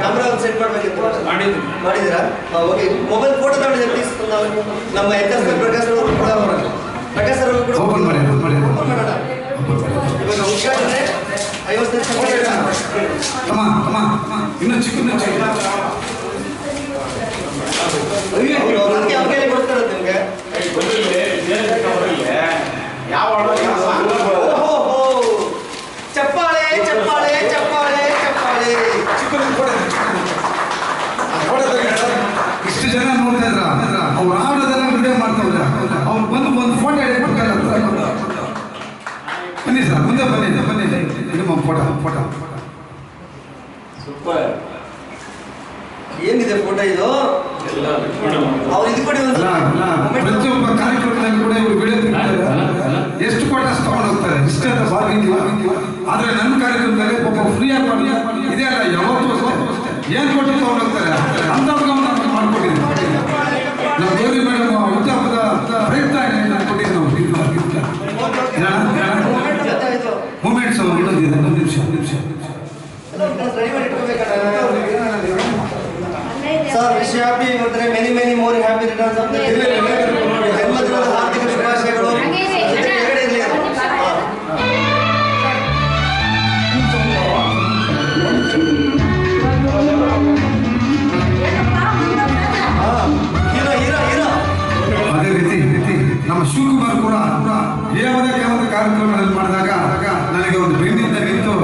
Camera set ಮಾಡಬೇಕಿತ್ತು ಮಾಡಿದ್ದೀರಾ? Okay mobile photo ತಗೊಂಡಿದ್ದೀರಾ? ಪ್ಲೀಸ್ ನಾವು ನಮ್ಮ ಎಚ್ ಎಸ್ ಪ್ರಕಾಶ್ ಅವರು ಕೂಡ ಪ್ರಕಾಶ್ ಅವರು ಕೂಡ ಓಪನ್ ಮಾಡಿ ಓಪನ್ ಮಾಡಿ ಮಾಡೋಣ. ಇವಾಗ ಉದ್ಘಾಟನೆ ಐವತ್ತು ಅಮ್ಮ ತಮ್ಮ ಇನ್ನೂ ಚಿಕ್ಕ ಚಿಕ್ಕ. ಅವ್ರು ಬಂದು ಒಂದು ಫೋಟೋ ಹೇಳಿ ಬನ್ನಿ ಸರ್ ಮುಂದೆ ಬನ್ನಿ ಬನ್ನಿ. ನಿಮ್ಮ ಫೋಟೋ ಫೋಟೋ ಸೂಪರ್ ಏನಿದೆ ಫೋಟೋ ಇದು? ಎಲ್ಲ ಅವ್ರು ಇದು ಕೊಡಿ ಪ್ರತಿಯೊಬ್ಬ ಕಾರ್ಯಕ್ರಮದಲ್ಲಿ ಕೂಡ ಇವರು ವಿಡಿಯೋ ಎಷ್ಟು ಫೋಟೋಸ್ ತಗೊಂಡು ಹೋಗ್ತಾರೆ. ಇಷ್ಟೇ ಅಂತ ಬಾರ್ಗಿಂಗ್ ಆದ್ರೆ ನನ್ನ ಕಾರ್ಯಕ್ರಮದಲ್ಲಿ ಪಾಪ ಫ್ರೀ ಆಗಿ ಮಾಡಿ ಇದೇ ಅಲ್ಲ ಯಾವತ್ತೂ ಅಷ್ಟೇ. ಏನ್ ಕೊಟ್ಟು ತಗೊಂಡು ಹೋಗ್ತಾರೆ? ಅಂತವ್ರಿಗೆ ಒಂದು ನಿಮಿಷ ನಿಮಿಷ. ಸರ್ ವಿಶ್ ಹ್ಯಾಪಿ ಮತ್ತೆ many many more happy returns of ಜನ್ಮದಿನದ ಹಾರ್ದಿಕ ಶುಭಾಶಯಗಳು. ಅದು. ರೀತಿ. ನಮ್ಮ ಶಿವಕುಮಾರ್ ಕೂಡ ಕೂಡ ಕಾರ್ಯಕ್ರಮಗಳನ್ನು ಮಾಡಿದಾಗ ನನಗೆ ಒಂದು ಬೆನ್ನಿಂದ ನಿಂತು